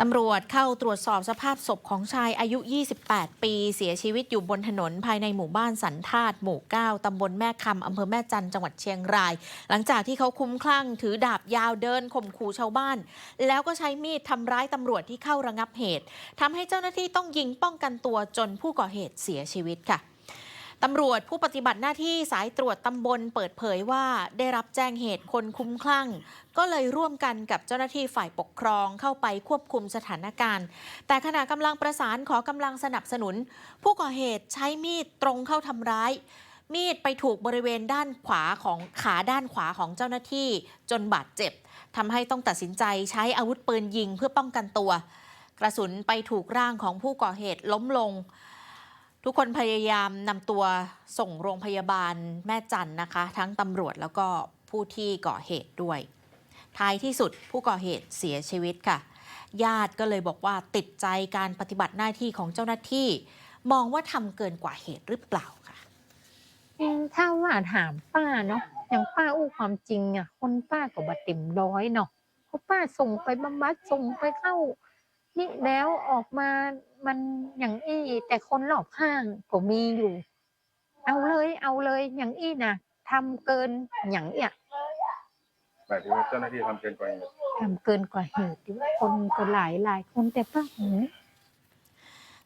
ตำรวจเข้าตรวจสอบสภาพศพของชายอายุ 28 ปี เสียชีวิตอยู่บนถนนภายในหมู่บ้านสันธาตหมู่ 9 ตำบลแม่คำอำเภอแม่จันจังหวัดเชียงราย หลังจากที่เขาคุ้มคลั่งถือดาบยาวเดินข่มขู่ชาวบ้าน แล้วก็ใช้มีดทำร้ายตำรวจที่เข้าระงับเหตุทำให้เจ้าหน้าที่ต้องยิงป้องกันตัวจนผู้ก่อเหตุเสียชีวิตค่ะ ตำรวจผู้ปฏิบัติหน้าที่สายตรวจตำบลเปิดเผยว่าได้รับแจ้งเหตุคนคุ้มคลั่ง ก็เลยร่วมกันกับเจ้าหน้าที่ฝ่ายปกครองเข้าไปควบคุมสถานการณ์ แต่ขณะกำลังประสานขอกำลังสนับสนุน ผู้ก่อเหตุใช้มีดตรงเข้าทำร้าย มีดไปถูกบริเวณด้านขวาของขาด้านขวาของเจ้าหน้าที่จนบาดเจ็บทำให้ต้องตัดสินใจใช้อาวุธปืนยิงเพื่อป้องกันตัว กระสุนไปถูกร่างของผู้ก่อเหตุล้มลง ทุกคนพยายามนำตัวส่งโรงพยาบาลแม่จันนะคะ ทั้งตำรวจแล้วก็ผู้ที่ก่อเหตุด้วย ท้ายที่สุดผู้ก่อเหตุเสียชีวิตค่ะ ญาติก็เลยบอกว่าติดใจการปฏิบัติหน้าที่ของเจ้าหน้าที่ มองว่าทำเกินกว่าเหตุหรือเปล่าค่ะถ้าว่าถามป้าเนาะอย่างป้าอู้ความจริงอะคนป้าก็บาเต็มร้อยเนาะเพราะป้าส่งไปบำบัดส่งไปเข้า นี่แล้วออกมามันอย่างอี้ แต่คนรอบข้างก็มีอยู่ เอาเลยเอาเลยอย่างอี้นะทำเกินอย่างเอี้ยหมายถึงว่าเจ้าหน้าที่ทำเกินกว่าเหตุทำเกินกว่าเหตุอยู่คนก็หลายหลายคนแต่ป้าหืม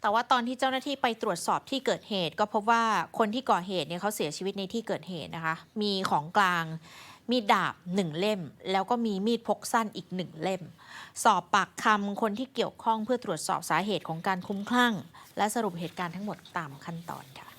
แต่ว่าตอนที่เจ้าหน้าที่ไปตรวจสอบที่เกิดเหตุ ก็พบว่าคนที่ก่อเหตุเนี่ยเขาเสียชีวิตในที่เกิดเหตุนะคะ มีของกลาง มีดาบหนึ่งเล่ม แล้วก็มีมีดพกสั้นอีกหนึ่งเล่ม สอบปากคำคนที่เกี่ยวข้องเพื่อตรวจสอบสาเหตุของการคุ้มคลั่ง และสรุปเหตุการณ์ทั้งหมดตามขั้นตอนค่ะ